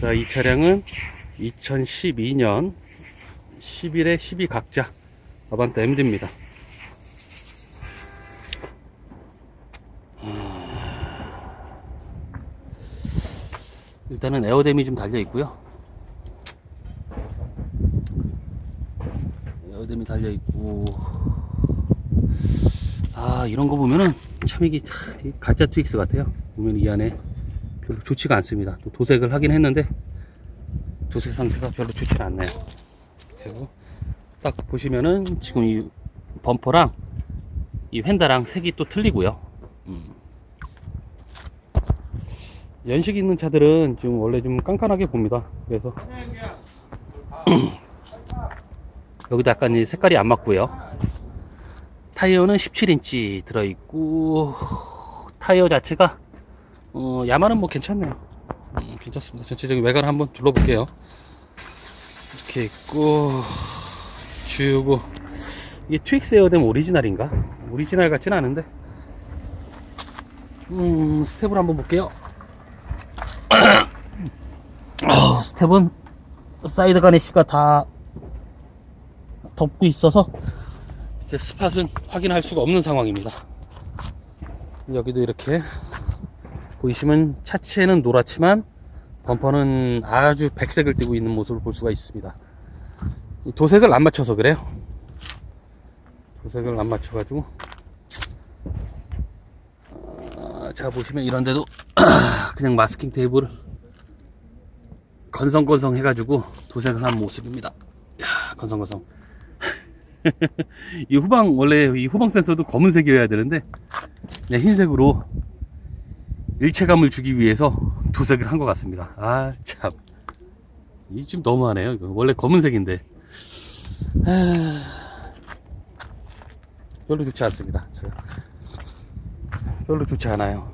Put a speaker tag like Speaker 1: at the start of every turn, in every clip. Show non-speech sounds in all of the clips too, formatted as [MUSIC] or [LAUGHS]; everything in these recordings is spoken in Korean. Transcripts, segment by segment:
Speaker 1: 자, 이 차량은 2012년 11에 12 각자 아반떼 MD입니다. 일단은 에어댐이 좀 달려 있고요. 에어댐이 달려 있고 아 이런 거 보면은 참 이게 가짜 트윅스 같아요. 보면 이 안에 좋지가 않습니다. 또 도색을 하긴 했는데 도색 상태가 별로 좋지는 않네요. 그리고 딱 보시면은 지금 이 범퍼랑 이 휀다랑 색이 또 틀리고요. 음. 연식 있는 차들은 지금 원래 좀 깐깐하게 봅니다. 그래서 [CLEARS THROAT] 여기도 약간 이 색깔이 안 맞고요. 타이어는 17인치 들어있고 타이어 자체가 어, 야마는 뭐 괜찮네요. 음, 괜찮습니다. 전체적인 외관을 한번 둘러볼게요. 이렇게 있고 주고 이게 트윅스 에어댐 오리지널인가? 오리지널 같지는 않은데 음 스텝을 한번 볼게요. [CLEARS THROAT] 어, 스텝은 사이드 가니쉬가 다 덮고 있어서 이제 스팟은 확인할 수가 없는 상황입니다. 여기도 이렇게 보이시면 차체는 노랗지만 범퍼는 아주 백색을 띠고 있는 모습을 볼 수가 있습니다. 이 도색을 안 맞춰서 그래요. 도색을 안 맞춰가지고 아, 자 보시면 이런데도 [CLEARS THROAT] 그냥 마스킹 테이프를 건성건성 해가지고 도색을 한 모습입니다. 야 건성건성. [LAUGHS] 이 후방 원래 이 후방 센서도 검은색이어야 되는데 그냥 흰색으로 일체감을 주기 위해서 도색을 한 것 같습니다. 아 참. 이 좀 너무하네요. 이거 원래 검은색인데. 아, 별로 좋지 않습니다. 제가. 별로 좋지 않아요.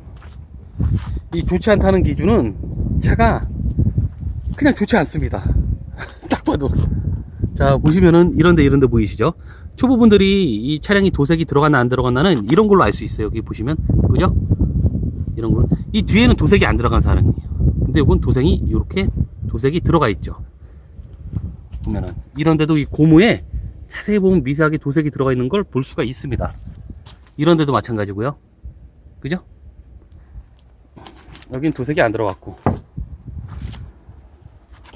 Speaker 1: 이 좋지 않다는 기준은 차가 그냥 좋지 않습니다. [LAUGHS] 딱 봐도. 자, 보시면은 이런데 이런데 보이시죠? 초보분들이 이 차량이 도색이 들어갔나 안 들어갔나는 이런 걸로 알 수 있어요. 여기 보시면. 그죠? 이런 걸. 이 뒤에는 도색이 안 들어간 사람이에요. 근데 이건 도색이 이렇게 도색이 들어가 있죠. 보면은 이런데도 이 고무에 자세히 보면 미세하게 도색이 들어가 있는 걸 볼 수가 있습니다. 이런데도 마찬가지고요. 그죠? 여긴 도색이 안 들어갔고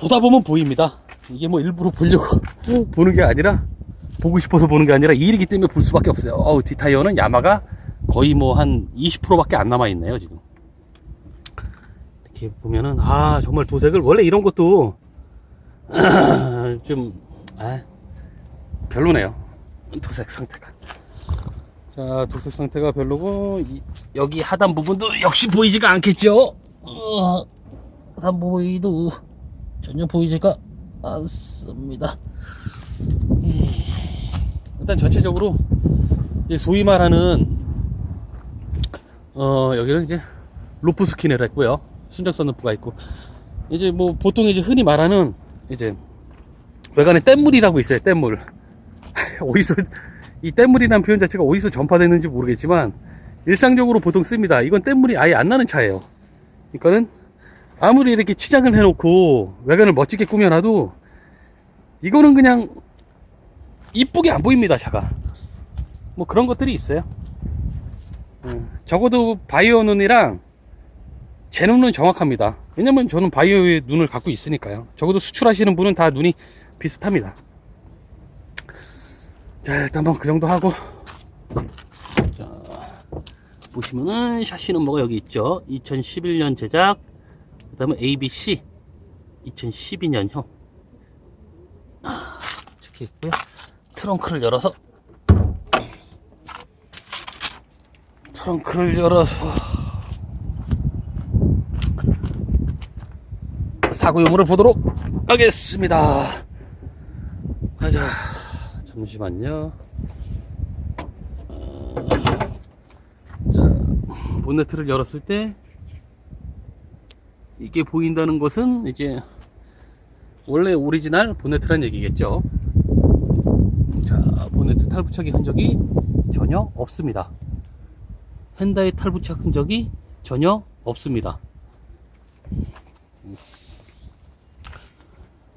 Speaker 1: 보다 보면 보입니다. 이게 뭐 일부러 보려고 [LAUGHS] 보는 게 아니라 보고 싶어서 보는 게 아니라 일이기 때문에 볼 수밖에 없어요. 어우, 뒷타이어는 야마가 거의 뭐 한 20%밖에 안 남아 있네요, 지금. 이렇게 보면은 아, 정말 도색을 원래 이런 것도 [CLEARS THROAT] 좀 아, 별로네요. 도색 상태가. 자, 도색 상태가 별로고 이- 여기 하단 부분도 역시 보이지가 않겠죠? 어, 하단 부위도 전혀 보이지가 않습니다. 음, 일단 전체적으로 소위 말하는 어 여기는 이제 루프 스킨을 했고요. 순정 선 루프가 있고 이제 뭐 보통 이제 흔히 말하는 이제 외관에 뗏물이라고 있어요. 뗏물. [LAUGHS] 어디서 이 뗏물이라는 표현 자체가 어디서 전파됐는지 모르겠지만 일상적으로 보통 씁니다. 이건 뗏물이 아예 안 나는 차예요. 그러니까는 아무리 이렇게 치장을 해놓고 외관을 멋지게 꾸며놔도 이거는 그냥 이쁘게 안 보입니다 차가 뭐 그런 것들이 있어요 음, 적어도 바이오 눈이랑 제 눈은 정확합니다. 왜냐면 저는 바이오의 눈을 갖고 있으니까요. 적어도 수출하시는 분은 다 눈이 비슷합니다. 자 일단 뭐그 정도 하고. 자 보시면은 샤시 넘버가 여기 있죠? 2011년 제작 그 다음에 ABC 2012년형. 이렇게 있고요. 트렁크를 열어서 트렁크를 열어서 사고 유무를 보도록 하겠습니다 가자 잠시만요 어, 자 본네트를 열었을 때 이게 보인다는 것은 이제 원래 오리지널 보네트란 얘기겠죠. 자, 보네트 탈부착의 흔적이 전혀 없습니다. 헨다의 탈부착 흔적이 전혀 없습니다.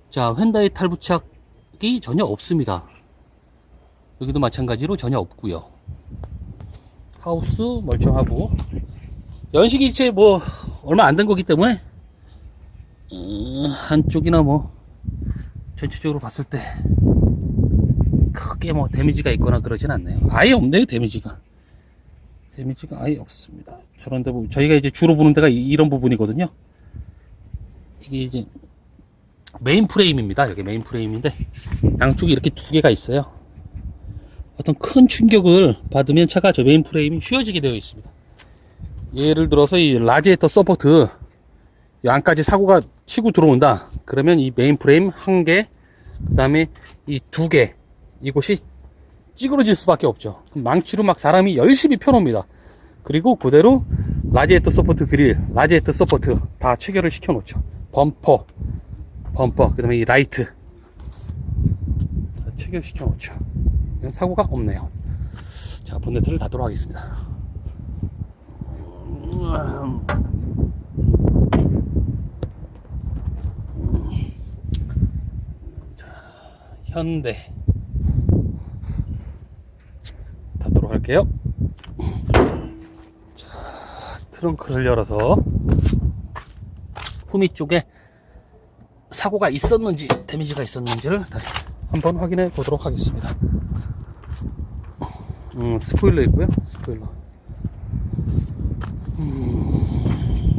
Speaker 1: 자, 휀다이 탈부착이 전혀 없습니다. 여기도 마찬가지로 전혀 없고요. 하우스 멀쩡하고 이제 뭐 얼마 안 된 거기 때문에 음, 한쪽이나 뭐 전체적으로 봤을 때 크게 뭐 데미지가 있거나 그러진 않네요. 아예 없네요, 데미지가. 데미지가 아예 없습니다. 저런 데 보면 저희가 이제 주로 보는 데가 이- 이런 부분이거든요. 이게 이제 메인 프레임입니다. 여기 메인 프레임인데 양쪽에 이렇게 두 개가 있어요. 어떤 큰 충격을 받으면 차가 저 메인 프레임이 휘어지게 되어 있습니다. 예를 들어서 이 라지에터 서포트 이 안까지 사고가 치고 들어온다. 그러면 이 메인 프레임 한 개, 그 다음에 이 두 개, 이곳이 찌그러질 수밖에 없죠. 망치로 막 사람이 열심히 펴놓습니다. 그리고 그대로 라지에터 서포트 그릴, 라지에터 서포트 다 체결을 시켜놓죠. 범퍼, 범퍼, 그 다음에 이 라이트 다 체결시켜 놓죠. 사고가 없네요. 자, 본네트를 닫도록 하겠습니다. 음. 자, 현대 할게요. 자, 트렁크를 열어서 후미 쪽에 사고가 있었는지 데미지가 있었는지를 다시 한번 확인해 보도록 하겠습니다. 음, 스포일러 있고요. 스포일러. 음,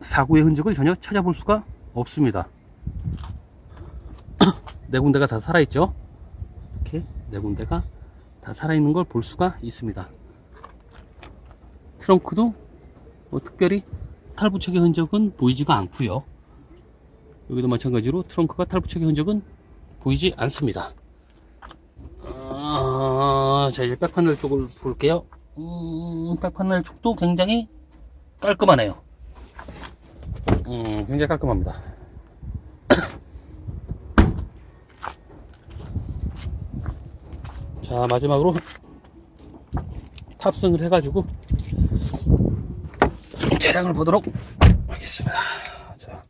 Speaker 1: 사고의 흔적을 전혀 찾아볼 수가 없습니다. [COUGHS] 네 군데가 다 살아있죠. 네 군데가 다 살아있는 걸 볼 수가 있습니다. 트렁크도 뭐 특별히 탈부착의 흔적은 보이지가 않고요. 여기도 마찬가지로 트렁크가 탈부착의 흔적은 보이지 않습니다. 아, 자 이제 백판넬 쪽을 볼게요. 음, 백판넬 쪽도 굉장히 깔끔하네요. 음, 굉장히 깔끔합니다. 자 마지막으로 탑승을 해가지고 차량을 보도록 하겠습니다. 자,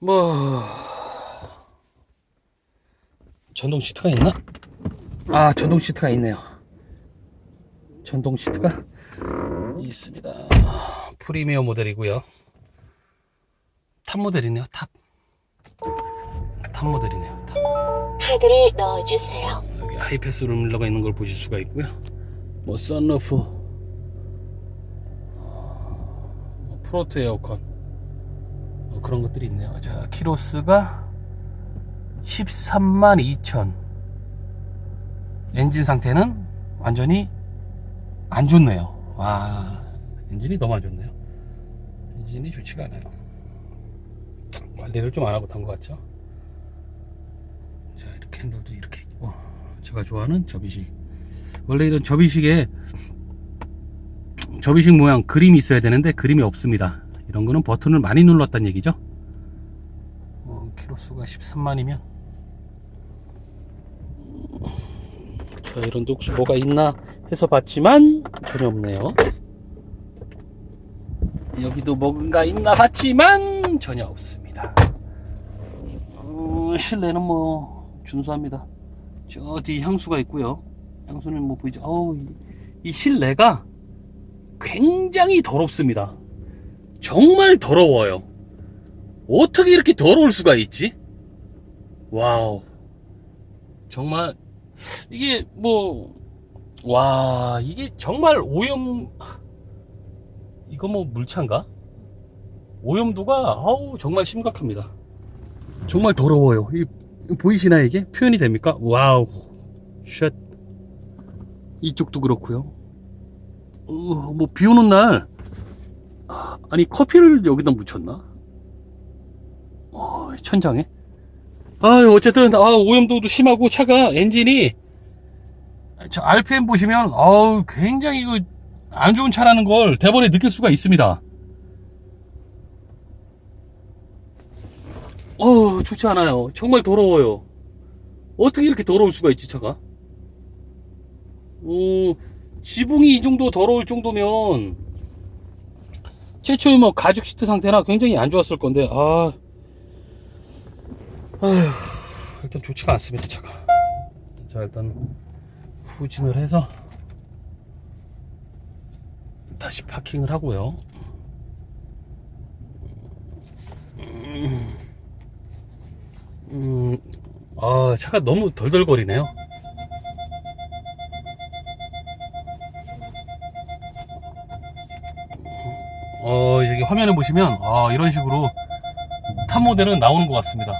Speaker 1: 뭐 전동 시트가 있나? 아, 전동 시트가 있네요. 전동 시트가 있습니다. 프리미엄 모델이고요. 탑 모델이네요. 탑. 탑 모델이네요. 탑.
Speaker 2: 카드를 넣어주세요.
Speaker 1: 여기 하이패스 룸밀러가 있는 걸 보실 수가 있고요. 뭐 썬루프, 뭐 프로트 에어컨 뭐 그런 것들이 있네요. 자, 키로스가 13만 2천. 엔진 상태는 완전히 안 좋네요. 와, 엔진이 너무 안 좋네요. 엔진이 좋지가 않아요. 관리를 좀 안 하고 탄 것 같죠? 자, 이렇게 있고. 제가 좋아하는 접이식. 원래 이런 접이식에 접이식 모양 그림이 있어야 되는데 그림이 없습니다. 이런 거는 버튼을 많이 눌렀다는 얘기죠. 어, 키로수가 13만이면 자 이런 데 혹시 뭐가 있나 해서 봤지만 전혀 없네요. 여기도 뭔가 있나 봤지만 전혀 없습니다. 음, 실내는 뭐 준수합니다. 저 뒤 향수가 있고요. 향수는 뭐 보이죠? 어우, 이, 이 실내가 굉장히 더럽습니다. 정말 더러워요. 어떻게 이렇게 더러울 수가 있지? 와우. 정말 이게 뭐 와, 이게 정말 오염 이거 뭐 물차인가? 오염도가 아우 정말 심각합니다. 정말 더러워요. 이 보이시나요 이게? 표현이 됩니까? 와우. 샷 이쪽도 그렇고요. 어, 뭐 비 오는 날. 아, 아니 커피를 여기다 묻혔나? 어, 천장에? 아 어쨌든 아 오염도도 심하고 차가 엔진이. 저 RPM 보시면 아우 굉장히 이거 안 좋은 차라는 걸 대번에 느낄 수가 있습니다 어 좋지 않아요. 정말 더러워요. 어떻게 이렇게 더러울 수가 있지 차가? 어 지붕이 이 정도 더러울 정도면 최초의 뭐 가죽 시트 상태나 굉장히 안 좋았을 건데 아 아휴 일단 좋지가 않습니다 차가 자 일단 후진을 해서 다시 파킹을 하고요 음, 아 차가 너무 덜덜거리네요 어, 이제 화면에 보시면, 아, 이런 식으로 탑 모델은 나오는 것 같습니다.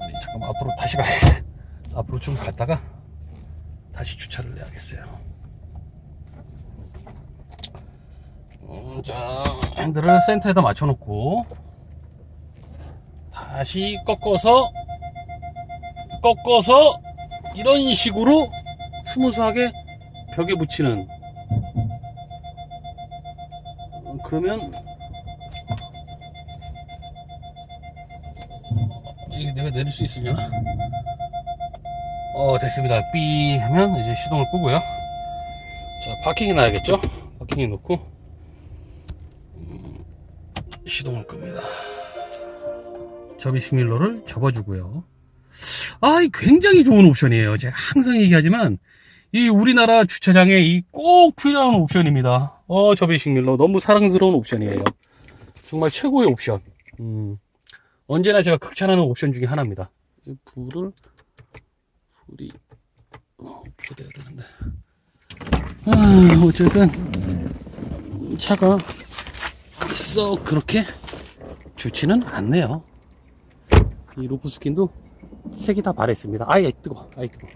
Speaker 1: 아니, 잠깐만, 앞으로 다시 가야 [LAUGHS] 앞으로 좀 갔다가 다시 주차를 해야겠어요. 음, 자, 핸들을 센터에다 맞춰놓고, 다시 꺾어서, 꺾어서, 이런 식으로 스무스하게 벽에 붙이는 어, 그러면 이게 내가 내릴 수 있으려나? 어 됐습니다 삐 하면 이제 시동을 끄고요 자 파킹에 놔야겠죠? 파킹에 놓고 음, 시동을 끕니다 접이식 밀러를 접어주고요 아, 이 굉장히 좋은 옵션이에요. 제가 항상 얘기하지만, 이 우리나라 주차장에 이 꼭 필요한 옵션입니다. 어, 접이식 밀러. 너무 사랑스러운 옵션이에요. 정말 최고의 옵션. 음, 언제나 제가 극찬하는 옵션 중에 하나입니다. 이 불을, 불이, 어, 켜야 되는데. 아, 어쨌든, 차가 썩 그렇게 좋지는 않네요. 이 루프 스킨도 색이 다 바랬습니다. 아예 뜨거, 아예 뜨거.